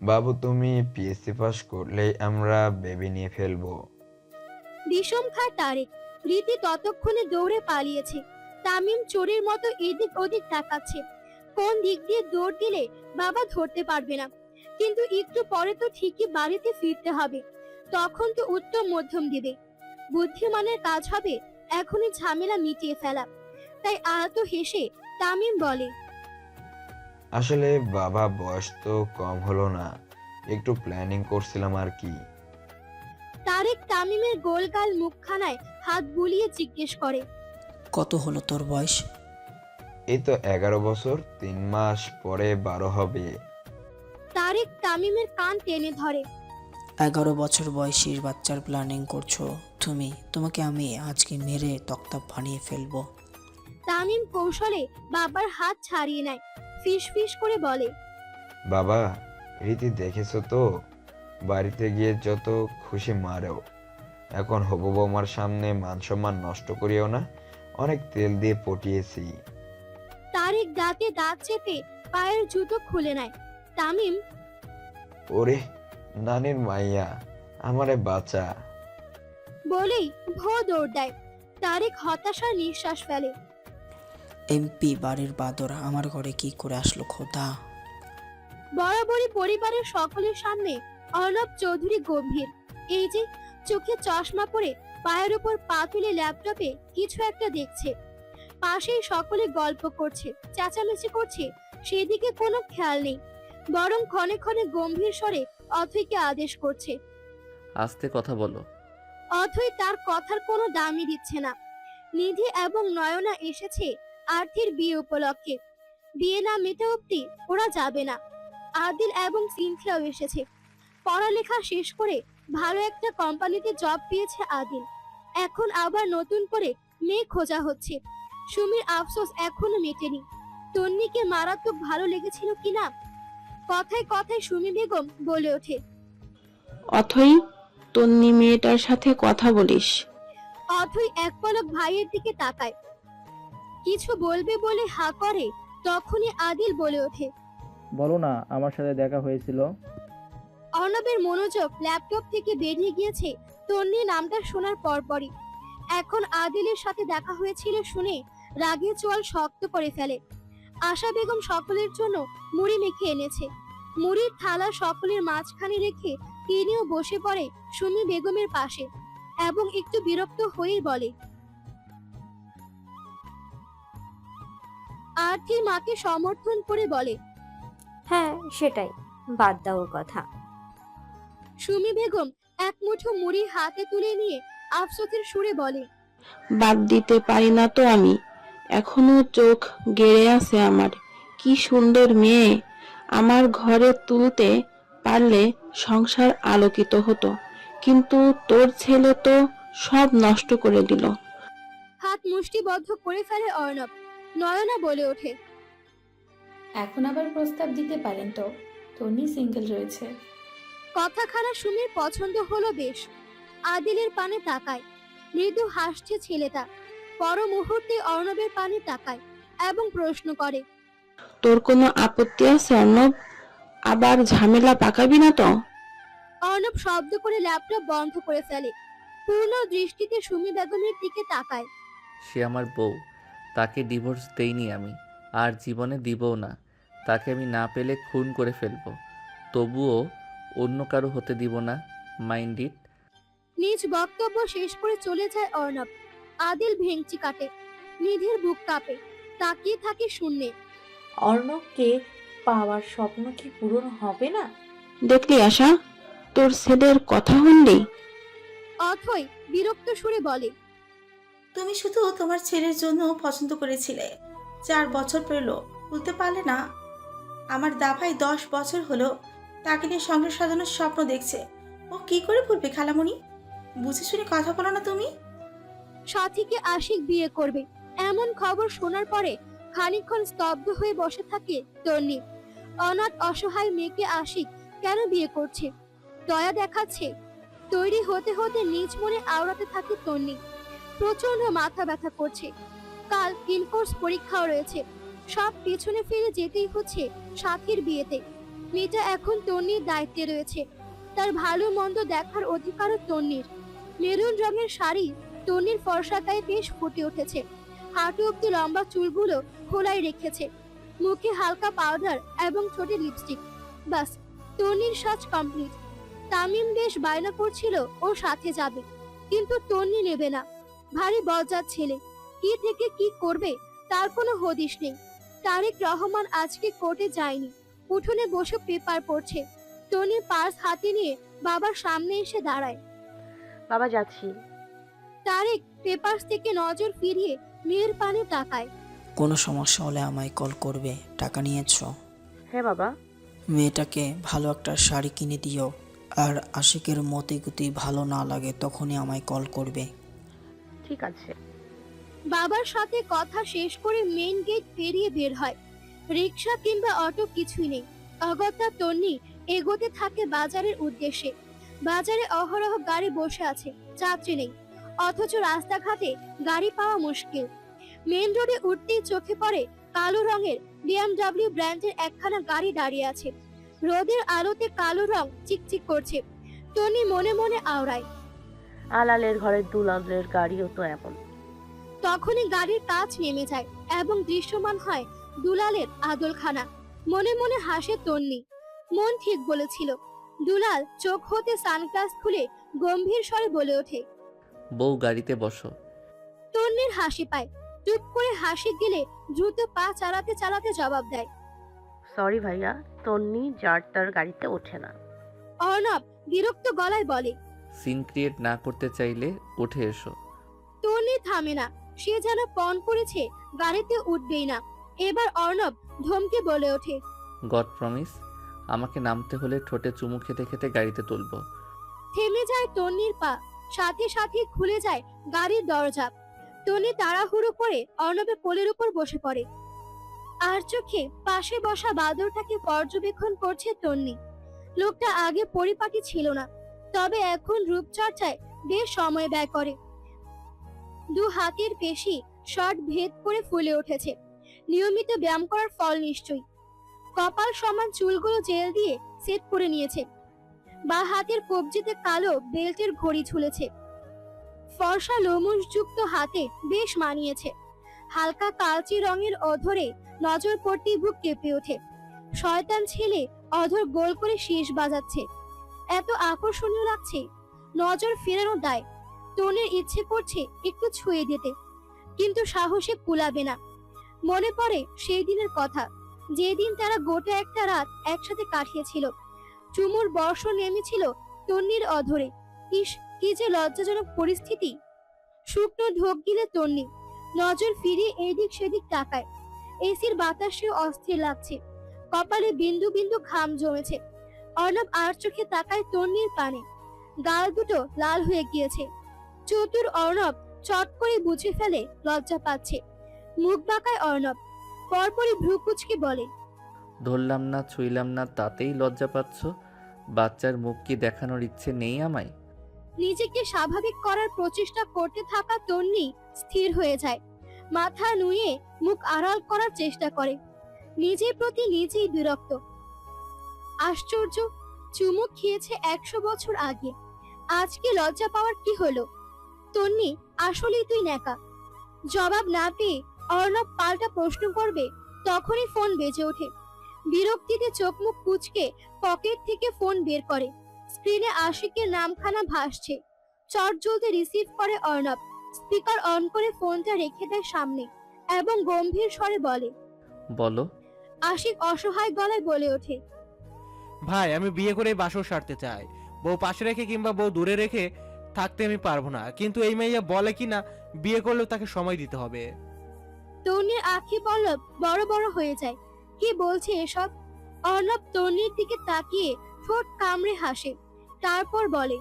বাবু, তুমি PSC pass করলেই আমরা বেবি নিয়ে ফেলব। বিষম খায় তারেক রীতি ততক্ষণে দৌড়ে পালিয়েছে। তামিম চোরের মতো এদিক ওদিক তাকাচ্ছে। কোন দিক দিয়ে দৌড় দিলে বাবা ধরতে পারবে না। কিন্তু একটু পরে তো ঠিকই বাড়িতে ফিরতে হবে। তখন তো উত্তম মধ্যম দিবে। বুদ্ধিমানের কাজ হবে এখনই ঝামেলা মিটিয়ে ফেলা। তাই আহত হেসে তামিম বলে আসলে বাবা বয়স তো কম হলো না। একটু প্ল্যানিং করছিলাম আর কি। তারেক তামিমের গোলগাল মুখখানায় হাত বুলিয়ে জিজ্ঞেস করে কত হলো তোর বয়স? এই তো এগারো বছর তিন মাস পরে বারো হবে। তারেক তামিমের কান টেনে ধরে এগারো বছর বয়সীর বাচ্চার প্ল্যানিং করছ তুমি তোমাকে আমি আজকে মেরে তক্তা বানিয়ে ফেলব। তামিম কৌশলে বাবার হাত ছাড়িয়ে নেয়। ফিস ফিস করে বলে বাবা রীতি দেখেছ তো বাড়িতে গিয়ে যত খুশি মারেও। এখন হবু বৌমার সামনে মান সম্মান নষ্ট করিও না অনেক তেল দিয়ে পটিয়েছি। তারেক দাঁতে দাঁত চেপে পায়ের জুতো খুলে নেয়। তামিম ওরে নানির মাইয়া আমারে বাঁচা। বলেই ভো দৌড় দেয়। তারেক হতাশার নিঃশ্বাস ফেলে। এমপি বাড়ির বাদর আমার ঘরে কি করে আসলো খোদা? বরাবরই পরিবারের সকলের সামনে অর্ণব চৌধুরী গম্ভীর। এই যে চোখে চশমা পরে পায়ের উপর পা তুলে ল্যাপটপে কিছু একটা দেখছে। পাশেই সকলে গল্প করছে চেঁচামেচি করছে সেদিকে কোনো খেয়াল নেই। বরং ক্ষণে ক্ষণে গম্ভীর স্বরে অথৈকে আদেশ করছে। আস্তে কথা বলো। অথই তার কথার কোনো দামই দিচ্ছে না। নিধি এবং নয়না এসেছে আর্থির বিয়ে উপলক্ষে। বিয়ে না মেটে অব্দি ওরা যাবে না। আদিল এবং সিনথিয়াও এসেছে। পড়ালেখা শেষ করে ভালো একটা কোম্পানিতে জব পেয়েছে আদিল। এখন আবার নতুন করে মেয়ে খোঁজা হচ্ছে। সুমির আফসোস এখনও মেটেনি। তন্নিকে মারাত্মক ভালো লেগেছিল কিনা কথায় কথায় সুমি বেগম বলে ওঠে অথই তন্নি মেয়েটার সাথে কথা বলিস। অথই এক পলক ভাইয়ের দিকে তাকায়। কিছু বলবে বলে হা করে তখনই আদিল বলে ওঠে। বলো না আমার সাথে দেখা হয়েছিল। অর্ণবের মনোযোগ ল্যাপটপ থেকে বেরিয়ে গিয়েছে তন্নি নামটা শোনার পরপরই। এখন আদিলের সাথে দেখা হয়েছিল শুনে রাগে চোয়াল শক্ত করে ফেলে। আশা বেগম সকলের জন্য মুড়ি মেখে এনেছে। মুড়ির থালা সকলের মাঝখানে রেখে তিনিও বসে পড়ে সুমি বেগমের পাশে এবং একটু বিরক্ত হয়েই বলে আর্থি মাকে সমর্থন করে বলে হ্যাঁ সেটাই বাদ দাও ওর কথা। সুমি বেগম এক মুঠো মুড়ি হাতে তুলে নিয়ে আফসোসের সুরে বলে বাদ দিতে পারি না তো আমি এখনও চোখ গেড়ে আছে আমার কি সুন্দর মেয়ে আমার ঘরে তুলতে পারলে সংসার আলোকিত হতো কিন্তু তোর ছেলে তো সব নষ্ট করে দিল। হাত মুষ্টিবদ্ধ করে ফেলে অর্ণব। নয়না বলে ওঠে। এখন আবার প্রস্তাব দিতে পারেন তো? তনি সিঙ্গেল রয়েছে। কথাখানা সুমির পছন্দ হলো বেশ। আদিলের পানে তাকায়। মৃদু হাসছে ছেলেটা। পর মুহূর্তে অর্ণবের পানে তাকায় এবং প্রশ্ন করে তোর কোনো আপত্তি আছে অর্ণব? আবার ঝামেলা পাকাবি না তো? অর্ণব শব্দ করে ল্যাপটপ বন্ধ করে ফেলে। পূর্ণ দৃষ্টিতে সুমি বেগমের দিকে তাকায়। সে আমার বউ। তাকে ডিভোর্স দেইনি আমি আর জীবনে দিবও না। তাকে আমি না পেলে খুন করে ফেলব। তবুও অন্য কারও হতে দিব না মাইন্ড ইট নিজ বক্তব্য শেষ করে চলে যায় অর্ণব। আদিল ভেঙচি কাটে নিধির বুক কাঁপে তাকিয়ে থাকে শূন্যে। অর্ণবকে পাওয়ার স্বপ্ন কি পূরণ হবে না? দেখলি আশা তোর ছেলের কথা শুনলি? অথই বিরক্ত সুরে বলে তুমি শুধু তোমার ছেলের জন্য পছন্দ করেছিলে। চার বছর পেরলো, বলতে পারলে না। আমার দাভাই দশ বছর হলো, তাকে নিয়ে সংসার সাজানোর স্বপ্ন দেখছে। ও কি করে ভুলবে খালামণি? বুঝে শুনে কথা বলো না তুমি। সাথীকে আশিক বিয়ে করবে। এমন খবর শোনার পরে খানিকক্ষণ স্তব্ধ হয়ে বসে থাকে তন্নি। অনাথ অসহায় মেয়েকে আশিক কেন বিয়ে করছে? দয়া দেখাচ্ছে। তৈরি হতে হতে নিজ মনে আওড়াতে থাকে তন্নি। প্রচণ্ড মাথা ব্যথা করছে। কাল ইনকোর্স পরীক্ষাও রয়েছে। সব পেছনে ফিরে যেতেই হচ্ছে সাথীর বিয়েতে। মেয়েটা এখন তন্নির দায়িত্বে রয়েছে। তার ভালো মন্দ দেখার অধিকারও তন্নির মেরুন রঙের শাড়ি তন্নির ফর্সা গায়ে বেশ ফুটে উঠেছে। হাঁটু অব্দি লম্বা চুলগুলো খোলাই রেখেছে। মুখে হালকা পাউডার এবং ছোট লিপস্টিক বাস তন্নির সাজ কমপ্লিট তামিম বেশ বায়না করছিল ও সাথে যাবে। কিন্তু তন্নি নেবে না। ভারী বজ্জাত ছেলে। কি থেকে কি করবে তার কোনো হদিশ নেই। তারেক রহমান আজকে কোর্টে যায়নি। উঠোনে বসে পেপার পড়ছে। তনি পার্স হাতে নিয়ে বাবার সামনে এসে দাঁড়ায়। বাবা যাচ্ছি। তারেক পেপার্স থেকে নজর ফিরিয়ে মেয়ের পানে তাকায়। কোনো সমস্যা হলে আমায় কল করবে টাকা নিয়েছো? হ্যাঁ বাবা। মেয়েটাকে ভালো একটা শাড়ি কিনে দিও। আর আশিকের মতে গতি ভালো না লাগে তখনই আমায় কল করবে। ঠিক আছে। বাবার সাথে কথা শেষ করে মেইন গেট পেরিয়ে বের হয়। রিক্সা কিংবা অটো কিছুই নেই। অগত্যা তন্নি এগোতে থাকে বাজারের উদ্দেশ্যে। বাজারে অহরহ গাড়ি বসে আছে যাত্রী নেই। অথচ রাস্তাঘাটে গাড়ি পাওয়া মুশকিল। মেইন রোডে উঠতেই চোখে পড়ে কালো রঙের বিএমডব্লিউ ব্র্যান্ডের একখানা গাড়ি দাঁড়িয়ে আছে। রোদের আলোতে কালো রং চিকচিক করছে। টনি মনে মনে আওড়ায়। আলালের ঘরের দুলালের গাড়িও তো এমন। তখনই গাড়ির কাজ নেমে যায় এবং দৃশ্যমান হয় দুলালের আদলখানা। মনে মনে হাসে তন্নি। মন ঠিক বলেছিল দুলাল চোখ হতে সানগ্লাস খুলে গম্ভীর স্বরে বলে ওঠে বউ গাড়িতে বসো। তন্নির হাসি পায় চুপ করে হাসি গেলে দ্রুত পা চালাতে চালাতে জবাব দেয়। সরি ভাইয়া তন্নি যার তার গাড়িতে ওঠে না। অর্ণব বিরক্ত গলায় বলে সিন ক্রিয়েট না করতে চাইলে উঠে এসো। তন্নি থামে না। সে যেন পণ করেছে গাড়িতে উঠবেই না। এবার অর্ণব ধমকে বলে ওঠে। গড প্রমিস আমাকে নামতে হলে ঠোঁটে চুমু খেতে খেতে গাড়িতে তুলবো। থেমে যায় তন্নির পা সাথে সাথে খুলে যায় গাড়ির দরজা। তন্নি তাড়াহুড়ো করে অর্ণবের কোলের উপর বসে পড়ে। আর চোখে পাশে বসা বাদরটাকে পর্যবেক্ষণ করছে তন্নি লোকটা আগে পরিপাটি ছিল না তবে এখন রূপচর্চায় বেশ সময় ব্যয় করে। দু হাতের পেশি শর্ট ভেদ করে ফুলে উঠেছে। নিয়মিত ব্যায়াম করার ফল নিশ্চয়ই। কপাল সমান চুলগুলো জেল দিয়ে সেট করে নিয়েছে। বা হাতের কবজিতে কালো বেল্টের ঘড়ি ঝুলেছে। ফর্সা লোমুষ যুক্ত হাতে বেশ মানিয়েছে। হালকা কালচি রঙের অধরে নজর পড়তেই বুক কেঁপে ওঠে। শয়তান ছেলে অধর গোল করে শীষ বাজাচ্ছে। এত আকর্ষণীয় লাগছে। নজর ফেরানো দায়। তনের ইচ্ছে করছে একটু ছুঁয়ে দিতে। কিন্তু সাহসে কুলাবে না। মনে পড়ে সেই দিনের কথা। যেদিন তারা গোটা একটা রাত একসাথে কাটিয়েছিল। চুমুর বর্ষ নেমেছিল তন্নির অধরে। ইস, কি যে লজ্জাজনক পরিস্থিতি। শুকনো ঢোক গিলে তন্নি। নজর ফিরিয়ে এদিক সেদিক তাকায়। এসির বাতাসেও অস্থির লাগছে। কপালে বিন্দু বিন্দু ঘাম জমেছে। অর্ণব আর চোখে তাকায় তন্নির পানে। গাল দুটো লাল হয়ে গিয়েছে। চতুর অর্ণব চট করে বুঝে ফেলে লজ্জা পাচ্ছে। মুখ বাঁকায় অর্ণব পরপরই ভ্রু কুচকে বলে ধরলাম না ছুঁইলাম না তাতেই লজ্জা পাচ্ছ? বাচ্চার মুখ কি দেখানোর ইচ্ছে নেই আমায়? নিজেকে স্বাভাবিক করার প্রচেষ্টা করতে থাকা তন্নি স্থির হয়ে যায়। মাথা নুয়ে মুখ আড়াল করার চেষ্টা করে। নিজের প্রতি নিজেই বিরক্ত। আশ্চর্য চুমুক খেয়েছে একশো বছর আগে। আজকে লজ্জা পাওয়ার কি হলো? তন্নি আসলেই তুই নেকা জবাব না পেয়ে অর্ণব পাল্টা প্রশ্ন করবে তখনই ফোন বেজে ওঠে। বিরক্তিতে চোখ মুখ কুচকে পকেট থেকে ফোন বের করে। স্ক্রিনে আশিকের নামখানা ভাসছে। চট জলদি রিসিভ করে অর্ণব। স্পিকার অন করে ফোনটা রেখে দেয় সামনে এবং গম্ভীর স্বরে বলে বলো। আশিক অসহায় গলায় বলে ওঠে ভাই আমি বিয়ে করে বাসর সারতে চাই। বউ পাশে রেখে কিংবা বউ দূরে রেখে থাকতে আমি পারব না। কিন্তু এই মেয়ে বলে কি না বিয়ে করলেও তাকে সময় দিতে হবে। তন্নির আখি পল্লব বড় বড় হয়ে যায়। কি বলছে এসব? অর্ণব তন্নির দিকে তাকিয়ে ঠোঁট কামড়ে হাসে। তারপর বলে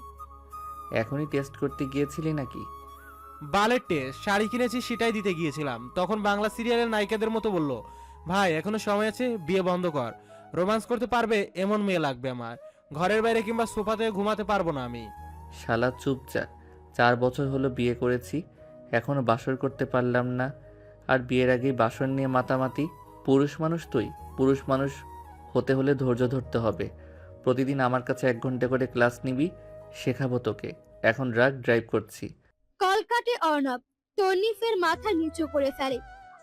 এখনই টেস্ট করতে গিয়েছিলি নাকি? বালের টেস্ট শাড়ি কিনেছি সেটাই দিতে গিয়েছিলাম। তখন বাংলা সিরিয়ালের নায়িকাদের মতো বলল ভাই এখনও সময় আছে বিয়ে বন্ধ কর। রোমান্স করতে পারবে এমন মেয়ে লাগবে আমার। ঘরের বাইরে কিংবা সোফাতে ঘুমাতে পারব না আমি। শালা চুপচাপ চার বছর হলো বিয়ে করেছি এখনও বাসর করতে পারলাম না। আর বিয়ের আগেই বাসর নিয়ে মাতামাতি। পুরুষ মানুষ তুই পুরুষ মানুষ হতে হলে ধৈর্য ধরতে হবে। প্রতিদিন আমার কাছে এক ঘণ্টা করে ক্লাস নিবি শেখাবো তোকে। এখন ড্রাগ ড্রাইভ করছি। কলকাটে অর্ণব তন্নিফের মাথা নিচু করে ফেলে।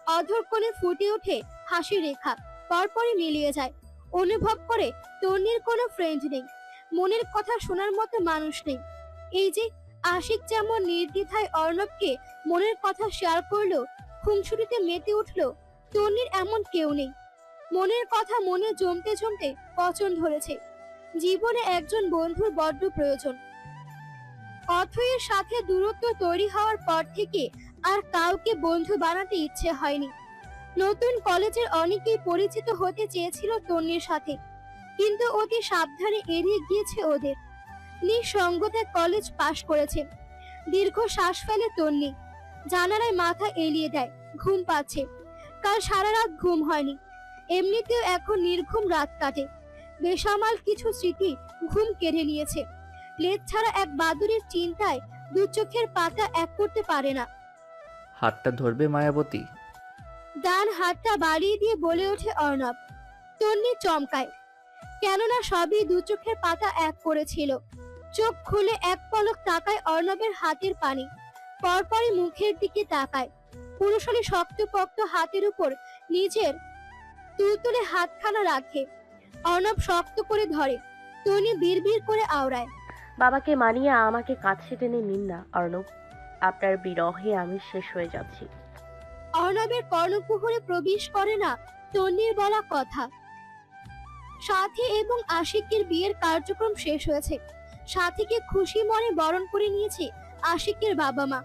অধর কোণে ফুটে ওঠে হাসি রেখা পরপরই মিলিয়ে যায় অনুভব করে তন্নির কোনো ফ্রেন্ড নেই। মনের কথা শোনার মতো মানুষ নেই। এই যে আশিক যেমন নির্দ্বিধায় অর্ণবকে মনের কথা শেয়ার করল, খুনসুটিতে মেতে উঠল তন্নির এমন কেউ নেই। মনের কথা মনে জমতে জমতে পচন ধরেছে। জীবনে একজন বন্ধুর বড্ড প্রয়োজন। অথয়ের সাথে দূরত্ব তৈরি হওয়ার পর থেকে আর কাউকে বন্ধু বানাতে ইচ্ছে হয়নি। নতুন কলেজের অনেকেই পরিচিত হতে চেয়েছিল তন্নির সাথে, কিন্তু অতি সাবধানে এড়িয়ে গিয়েছে ওদের। নিঃসঙ্গতে কলেজ পাশ করেছে। দীর্ঘ শ্বাস ফেলে তন্নি জানালায় মাথা এলিয়ে দেয়, ঘুম পাচ্ছে। কাল সারা রাত ঘুম হয়নি। এমনিতেও এখন নির্ঘুম রাত কাটে। বেসামাল কিছু স্মৃতি ঘুম কেড়ে নিয়েছে। লেজ ছাড়া এক বাদুরের চিন্তায় দু চোখের পাতা এক করতে পারে না। হাতটা ধরবে মায়াবতী? ডান হাতটা বাড়িয়ে দিয়ে বলে ওঠে অর্ণব। তন্নি চমকায়। কেননা সবই দু চোখের পাতা এক করেছিল। চোখ খুলে এক পলক তাকায় অর্ণবের হাতের পানি। পরপরই মুখের দিকে তাকায়। পুরুষালী শক্তপোক্ত হাতের উপর নিজের তুলতুলে হাতখানা রাখে। অর্ণব শক্ত করে ধরে। তনি বিড়বিড় করে আওড়ায়। বাবাকে মানিয়ে আমাকে কাছে টেনে নিন না, অর্ণব। আপনার বিরহে আমি শেষ হয়ে যাচ্ছি। অর্ণবের কর্ণকুহরে প্রবেশ করে না, তন্নির বলা কথা। সাথী এবং আশিকের বিয়ের কার্যক্রম শেষ হয়েছে। সাথীকে খুশি মনে বরণ করে নিয়েছে আশিকের বাবা মা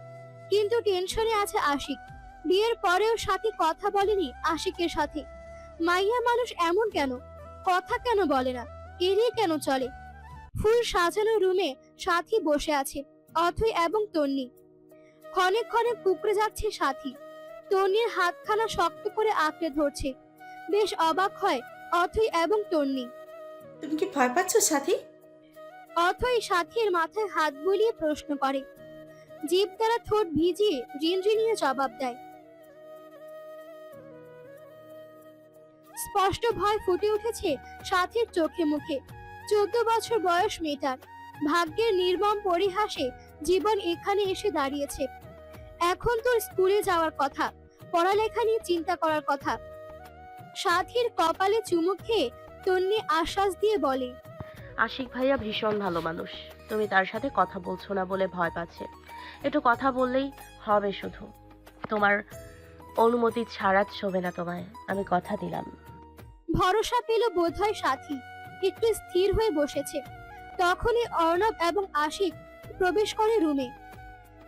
কিন্তু টেনশনে আছে আশিক। বিয়ের পরেও সাথী কথা বলেনি আশিকের সাথে। মাইয়া মানুষ এমন কেন? কথা কেন বলে না? এড়িয়ে কেন চলে? ফুল সাজানো রুমে সাথী বসে আছে, অথই এবং তন্নি। ক্ষণে ক্ষণে কুকড়ে যাচ্ছে সাথী। তন্নির হাতখানা শক্ত করে আঁকড়ে ধরছে। বেশ অবাক হয় অথই এবং তন্নি তুমি কি ভয় পাচ্ছ সাথী? অথই সাথীর মাথায় হাত বুলিয়ে প্রশ্ন করে। জীব দ্বারা ঠোঁট ভিজিয়ে রিনরিনিয়ে জবাব দেয়। স্পষ্ট ভয় ফুটে উঠেছে সাথীর চোখে মুখে। চোদ্দ বছর বয়স মেয়েটার। ভাগ্যের নির্মম পরিহাসে জীবন এখানে এসে দাঁড়িয়েছে। এখন তোর স্কুলে যাওয়ার কথা পড়ালেখা নিয়ে চিন্তা করার কথা। সাথীর কপালে চুমু খেয়ে তন্নি আশ্বাস দিয়ে বলে আশিক ভাইয়া ভীষণ ভালো মানুষ। তুমি তার সাথে কথা বলছো না বলে ভয় পাচ্ছে। একটু কথা বললেই হবে শুধু। তোমার অনুমতি ছাড়া ছবে না তোমায়। আমি কথা দিলাম। ভরসা পেল বোধহয় সাথী। একটু স্থির হয়ে বসেছে। তখনই অর্ণব এবং আশিক প্রবেশ করে রুমে।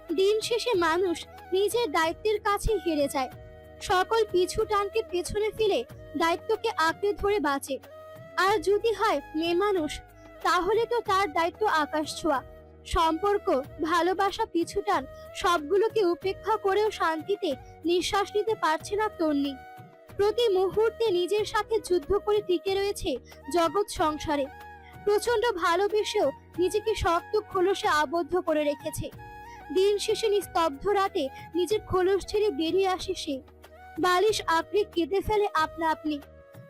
দিন শেষে মানুষ নিজের দায়িত্বের কাছে হেরে যায়। সকল পিছু টানকে পেছনে ফেলে দায়িত্বকে আঁকড়ে ধরে বাঁচে। আর যদি হয় মেয়ে মানুষ, তাহলে তো তার দায়িত্ব আকাশ ছোঁয়া। সম্পর্ক, ভালোবাসা পিছুটান সবগুলোকে উপেক্ষা করেও শান্তিতে নিঃশ্বাস নিতে পারছে না তন্নি। প্রতি মুহূর্তে নিজের সাথে যুদ্ধ করে টিকে রয়েছে জগৎ সংসারে। প্রচণ্ড ভালোবেসেও নিজেকে শক্ত, খোলসে আবদ্ধ করে রেখেছে। দিন শেষে নিস্তব্ধ রাতে নিজের খোলস ছেড়ে বেরিয়ে আসে সে। বালিশ আঁকড়ে কেঁদে ফেলে আপনা আপনি।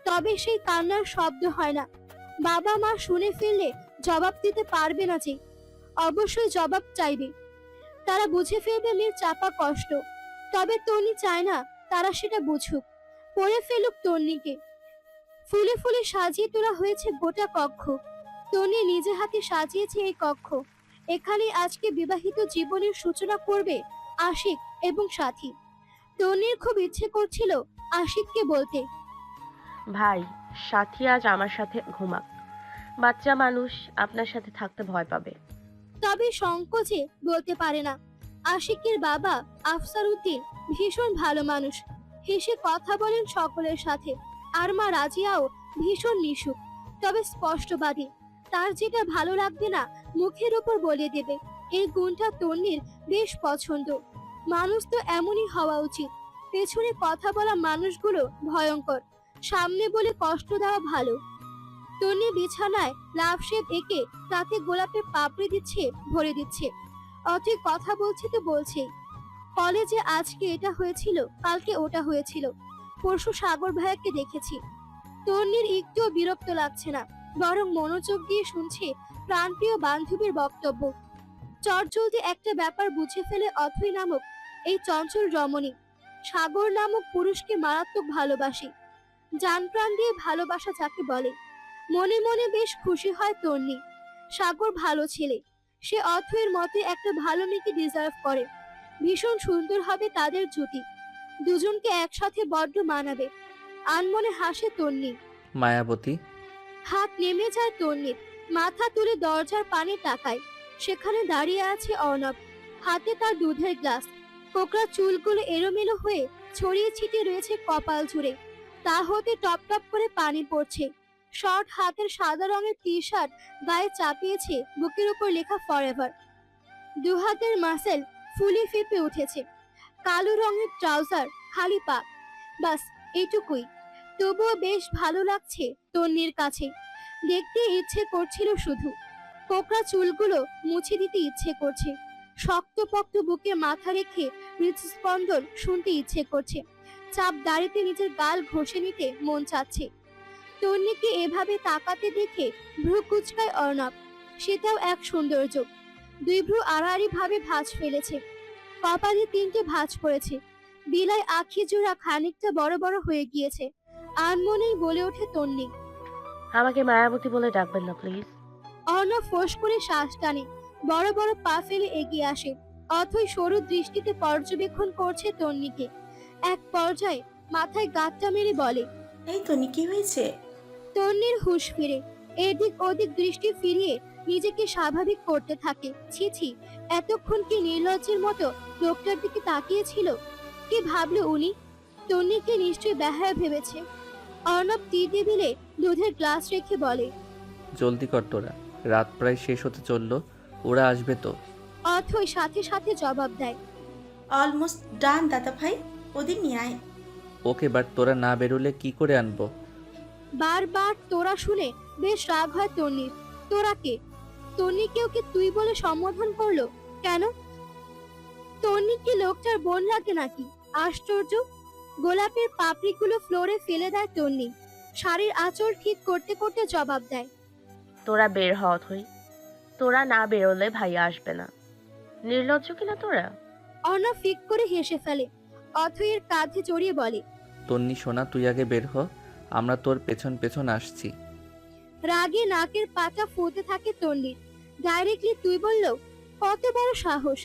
তবে সেই কান্নার শব্দ হয় না। বাবা মা শুনে ফেললে জবাব দিতে পারবে না যে, অবশ্যই জবাব চাইবে। তারা বুঝে ফেলবে মেয়ের চাপা কষ্ট। তবে তনি চায় না তারা সেটা বুঝুক। পড়ে ফেলুক তন্নিকে। ফুলে ফুলে সাজিয়ে তোলা হয়েছে গোটা কক্ষ। তনি নিজে হাতে সাজিয়েছে এই কক্ষ। এখানে আজকে বিবাহিত জীবনের সূচনা করবে আশিক এবং সাথী। তনির খুব ইচ্ছে করছিল আশিককে বলতে। ভাই সাথী আজ আমার সাথে ঘুমাক। বাচ্চা মানুষ আপনার সাথে থাকতে ভয় পাবে। তবে সংকোচে বলতে পারে না। আশিকের বাবা আফসার উদ্দিন ভীষণ ভালো মানুষ। হেসে কথা বলেন সকলের সাথে। আর মা রাজিয়াও ভীষণ নিশুক তবে স্পষ্টবাদী। তার যেটা ভালো লাগবে না, মুখের উপর বলে দেবে। এই গুণটা তন্নির বেশ পছন্দ। মানুষ তো এমনই হওয়া উচিত। পেছনে কথা বলা মানুষগুলো ভয়ঙ্কর। সামনে বলে কষ্ট দেওয়া ভালো। তন্নি বিছানায় লাভ শেপ তাতে গোলাপের পাপড়ি দিচ্ছে, ভরে দিচ্ছে। অথই কথা বলছে তো বলছেই। কলেজে আজকে এটা হয়েছিল, কালকে ওটা হয়েছিল। পরশু সাগর ভাইয়াকে দেখেছি। তন্নির একটুও বিরক্ত লাগছে না। বরং মনোযোগ দিয়ে শুনছে প্রাণপ্রিয় বান্ধবীর বক্তব্য। চটজলদি একটা ব্যাপার বুঝে ফেলে অথৈ নামক এই চঞ্চল রমণী সাগর নামক পুরুষকে মারাত্মক ভালোবাসি। জান প্রাণ দিয়ে ভালোবাসা যাকে বলে। মনে মনে বেশ খুশি হয় তন্নি। সাগর ভালো ছেলে। সে অথৈর মতে একটা ভালো মেয়েকে ডিজার্ভ করে। ভীষণ সুন্দর হবে তাদের জুটি। দুজনকে একসাথে বড্ড মানাবে। আনমনে হাসে তন্নি। মায়াবতী হাত নেমে যায় তন্নির মাথা তুলে দরজার পানে তাকায়। সেখানে দাঁড়িয়ে আছে অর্ণব। হাতে তার দুধের গ্লাস। কোকড়া চুলগুলো এলোমেলো হয়ে ছড়িয়ে ছিটিয়ে রয়েছে কপাল জুড়ে। তা হতে টপ টপ করে পানি পড়ছে। শর্ট হাতের সাদা রঙের টি শার্ট গায়ে চাপিয়েছে বুকের উপর লেখা ফরএভার দু হাতের মাসেল ফুলি ফেপে উঠেছে। কালো রঙের ট্রাউজার খালি পা। বাস, এইটুকুই। তবুও বেশ ভালো লাগছে তন্নির কাছে। দেখতে ইচ্ছে করছিল শুধু। কোকড়া চুলগুলো মুছে দিতে ইচ্ছে করছে। শক্তপোক্ত বুকে মাথা রেখে হৃদস্পন্দন শুনতে ইচ্ছে করছে। চাপ দাড়িতে নিজের গাল ঘষে নিতে মন চাচ্ছে। তন্নিকে এভাবে তাকাতে দেখে ভ্রু কুচকায় অর্ণব। সেটাও এক সৌন্দর্য। দুই ভ্রু আড়াআড়ি ভাবে ভাঁজ ফেলেছে। কপালে তিনটে ভাঁজ পড়েছে। বিলাই আখি জোড়া খানিকটা বড় বড় হয়ে গিয়েছে। আনমনেই বলে ওঠে তন্নি। আমাকে মায়াবতী বলে ডাকবেন না প্লিজ অর্ণব ফোঁস করে শ্বাস টানে। বড় বড় পা ফেলে এগিয়ে আসে। অথই সরু দৃষ্টিতে পর্যবেক্ষণ করছে তন্নিকে। এক পর্যায়ে মাথায় গাঁটটা মেরে বলে এই তনি কি হয়েছে? তন্নির হুঁশ ফিরে। এদিক ওদিক দৃষ্টি ফিরিয়ে নিজেকে স্বাভাবিক করতে থাকে। ছি ছি এতক্ষণ কি নির্লজ্জের মতো লোকটার দিকে তাকিয়েছিল? কি ভাবলো উনি? তন্নিকে নিশ্চয়ই বেহায়া ভেবেছে। অর্ণব তীর দিলে দুধের গ্লাস রেখে বলে জলদি কর তোরা রাত প্রায় শেষ হতে চলল ওরা আসবে তো। অথই সাথে সাথে জবাব দেয় অলমোস্ট ডান দাদা ভাই ওদের নিয়ে আয়। ওকে বাট তোরা না বেরোলে কি করে আনব? বারবার তোরা শুনে বেশ রাগ হয় তন্নির তোরা কে? তন্নিকেও কি তুই বলে সম্বোধন করল? কেন? তন্নি কি লোকটার বোন লাগে নাকি? আশ্চর্য! গোলাপের পাপড়িগুলো ফ্লোরে ফেলে দেয় তন্নি। শাড়ির আঁচল ঠিক করতে করতে জবাব দেয়। তোরা বের হওয়া হই তোরা না বেরোলে ভাইয়া আসবে না। নির্লজ্জ কিনা তোরা? অর্ণব ফিক করে হেসে ফেলে। অথয়ের কাঁধে জড়িয়ে বলে তন্নি সোনা তুই আগে বের হ। আমরা তোর পেছন পেছন আসছি। রাগে নাকের পাটা ফুটে থাকে তন্নির। ডাইরেক্টলি তুই বলল কত বড় সাহস।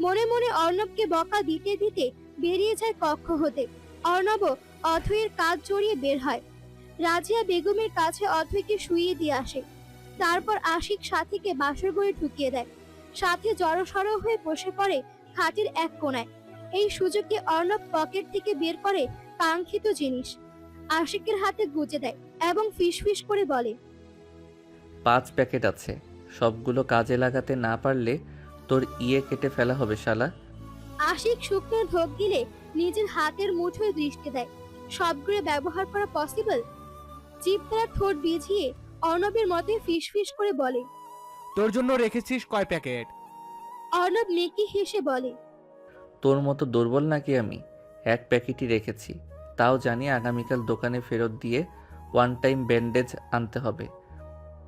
মনে মনে অর্ণবকে বকা দিতে দিতে বেরিয়ে যায় কক্ষ হতে। অর্ণব অথয়ের কাজ জড়িয়ে বের হয়। রাজিয়া বেগমের কাছে অথয়কে শুইয়ে দিয়ে আসে। তারপর আশিক সাথীকে বাসর ঘরে ঢুকিয়ে দেয়। সাথে জড়সড় হয়ে বসে পড়ে খাটের এক কোণায় এই সুযোগে অর্ণব পকেট থেকে বের করে কাঙ্ক্ষিত জিনিস আশিকের হাতে গুজে দেয় এবং ফিসফিস করে বলে পাঁচ প্যাকেট আছে। সবগুলো কাজে লাগাতে না পারলে তোর ইয়ে কেটে ফেলা হবে শালা। আশিক শুকনো ঢোক গিলে নিজের হাতের মুঠোয় দৃষ্টি দেয়। সবগুলো ব্যবহার করা পসিবল জিভ তার ঠোঁট বিছিয়ে অর্ণবের মতে ফিসফিস করে বলে তোর জন্য রেখেছিস কয় প্যাকেট? অর্ণব মেকি হেসে বলে তোর মতো দুর্বল নাকি আমি? এক প্যাকেটই রেখেছি। তাও জানি আগামীকাল দোকানে ফেরত দিয়ে ওয়ান টাইম ব্যান্ডেজ আনতে হবে।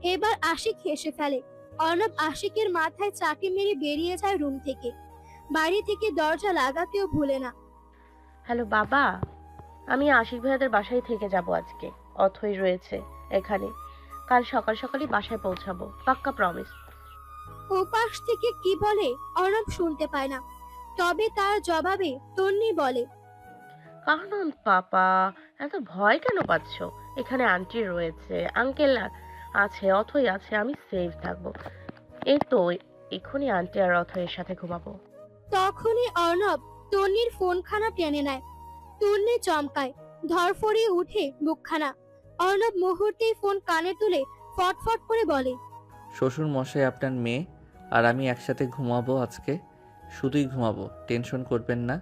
এবার আশিক হেসে ফেলে অর্ণব আশিকের মাথায় চাকি মেরে বেরিয়ে যায় রুম থেকে। বাড়ি থেকে দরজা লাগাতেও ভুলে না। হ্যালো বাবা। আমি আশিক ভাইয়াদের বাসায় থেকে যাব আজকে। অথই রয়েছে এখানে। কাল সকাল সকালই বাসায় পৌঁছাবো। পাক্কা প্রমিস ওপাশ থেকে কি বলে অর্ণব শুনতে পায় না। তবে তার জবাবে তন্নি বলে কারণ পাপা এত ভয় কেন পাচ্ছ? এখানে আন্টি রয়েছে আঙ্কেল আছে অথই আছে আমি সেফ থাকব। এই তো এক্ষুনি আন্টি আর অথয়ের সাথে ঘুমাবো। তখনই অর্ণব তন্নির ফোনখানা টেনে নেয়। তন্নি চমকায়। ধরফড়িয়ে উঠে মুখখানা। অর্ণব মুহূর্তেই ফোন কানে তুলে ফটফট করে বলে শ্বশুর মশাই আপনার মেয়ে আর আমি একসাথে ঘুমাবো আজকে। শুধুই ঘুমাবো টেনশন করবেন না।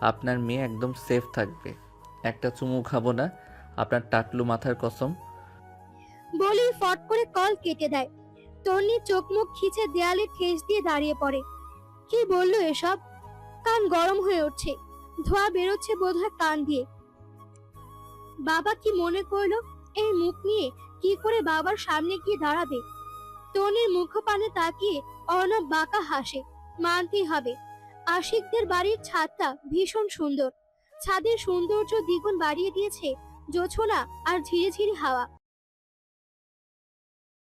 আপনার মেয়ে একদম সেফ থাকবে। একটা চুমু খাব না। আপনার টাটলু মাথার কসম। বলেই ফট করে কল কেটে দেয়। তন্নি চোখ মুখ খিচে দেয়ালে ঠেস দিয়ে দাঁড়িয়ে পড়ে। কি বলল এসব? কান গরম হয়ে উঠছে। ধোয়া বেরোচ্ছে বোধহয় কান দিয়ে। বাবা কি মনে করল, এই মুখ নিয়ে কি করে বাবার সামনে গিয়ে দাঁড়াবে? তনির মুখপানে তাকিয়ে অর্ণব বাঁকা হাসে, মানতেই হবে। আশিকদের বাড়ির ছাদটা ভীষণ সুন্দর। ছাদের সৌন্দর্য দ্বিগুণ বাড়িয়ে দিয়েছে, জোছনা আর ঝিরিঝিরি হাওয়া।